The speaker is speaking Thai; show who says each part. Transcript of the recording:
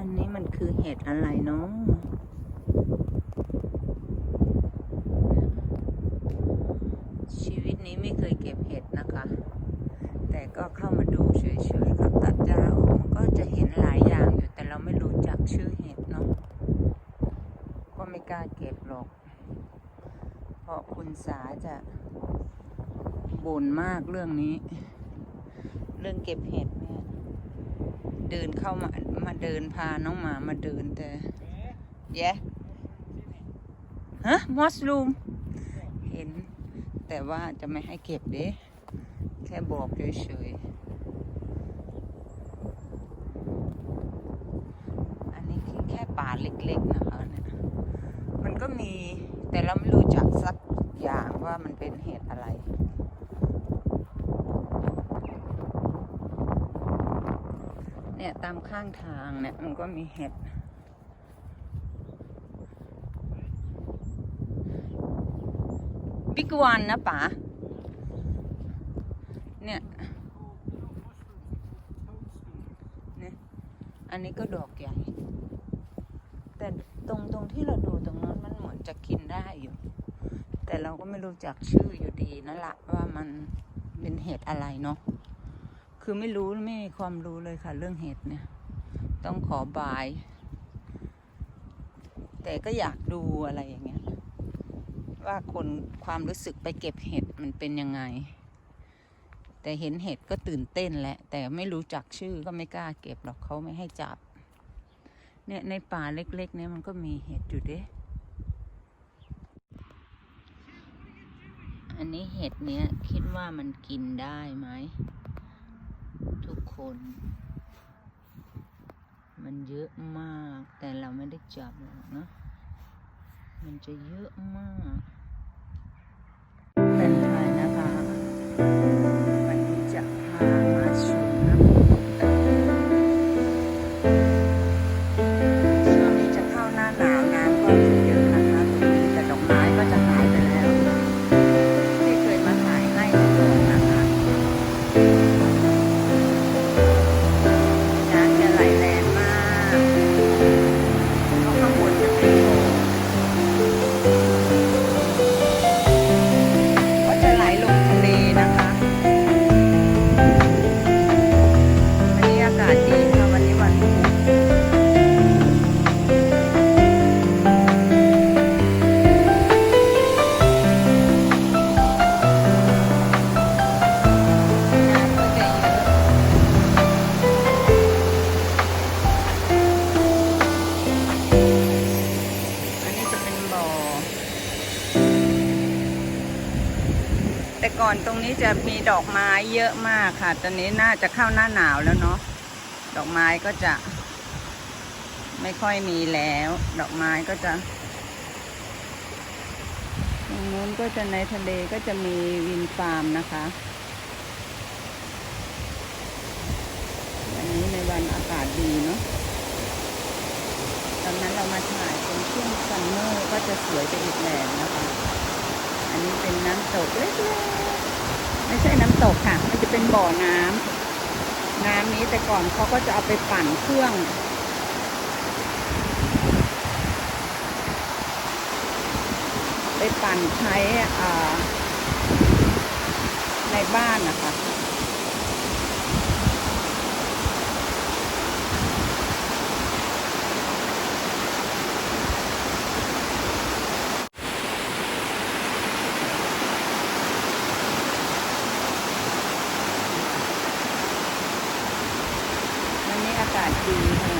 Speaker 1: อันนี้มันคือเห็ดอะไรเนาะชีวิตนี้ไม่เคยเก็บเห็ดนะคะ แต่ก็เข้ามาดูเฉยๆกับตัดหญ้าออกมันก็จะเห็นหลายอย่างอยู่แต่เราไม่รู้จักชื่อเห็ดเนาะก็ไม่กล้าเก็บหรอก เพราะคุณสาจะบ่นมากเรื่องนี้ เรื่องเก็บเห็ดเนี่ย เดินเข้ามามาเดินพาน้องหมามาเดินแต่แย่ฮะมอสลูมเห็น แต่ว่าจะไม่ให้เก็บเด้แค่บอกเฉยๆอันนี้คือแค่ป่าเล็กๆนะคะเนี่ยมันก็มีแต่เราไม่รู้จักสักอย่างว่ามันเป็นเหตุอะไร เนี่ยตามข้างทางเนี่ยมันก็มีเห็ด บิ๊กวันนะป๋า เนี่ยเนี่ย อันนี้ก็ดอกใหญ่ แต่ตรงตรงที่เราดูตรงนั้นมันเหมือนจะกินได้อยู่ แต่เราก็ไม่รู้จักชื่ออยู่ดีนั่นแหละว่ามันเป็นเห็ดอะไรเนาะ คือไม่รู้ไม่มีความรู้เลยค่ะ เรื่องเห็ดเนี่ย ต้องขอบาย แต่ก็อยากดูอะไรอย่างเงี้ย ว่าคนความรู้สึกไปเก็บเห็ดมันเป็นยังไง แต่เห็นเห็ดก็ตื่นเต้นแหละ แต่ไม่รู้จักชื่อก็ไม่กล้าเก็บหรอกเขาไม่ให้จับ เนี่ยในป่าเล็ก ๆ เนี่ยมันก็มีเห็ดอยู่เด้อันนี้เห็ดเนี้ยคิดว่ามันกินได้ไหม คน มันเยอะมาก แต่เราไม่ได้จับหรอกนะ มันจะเยอะมากเป็นไทยนะคะ ก่อนตรงนี้จะมีดอกไม้เยอะมากค่ะ ตอนนี้น่าจะเข้าหน้าหนาวแล้วเนาะ ดอกไม้ก็จะ ไม่ค่อยมีแล้ว ดอกไม้ก็จะตรงนู้นก็จะในทะเลก็จะมีวินฟาร์มนะคะวันนี้ในวันอากาศดีเนาะ ตอนนั้นเรามาถ่ายเป็นช่วงซัมเมอร์ก็จะสวยไปอีกแบบนะคะ นนี้เป็นน้ำตกเล็กๆไม่ใช่น้ำตกค่ะ มันจะเป็นบ่อน้ำน้ำนี้แต่ก่อนเขาก็จะเอาไปปั่นเครื่องไปปั่นใช้ในบ้านนะคะ the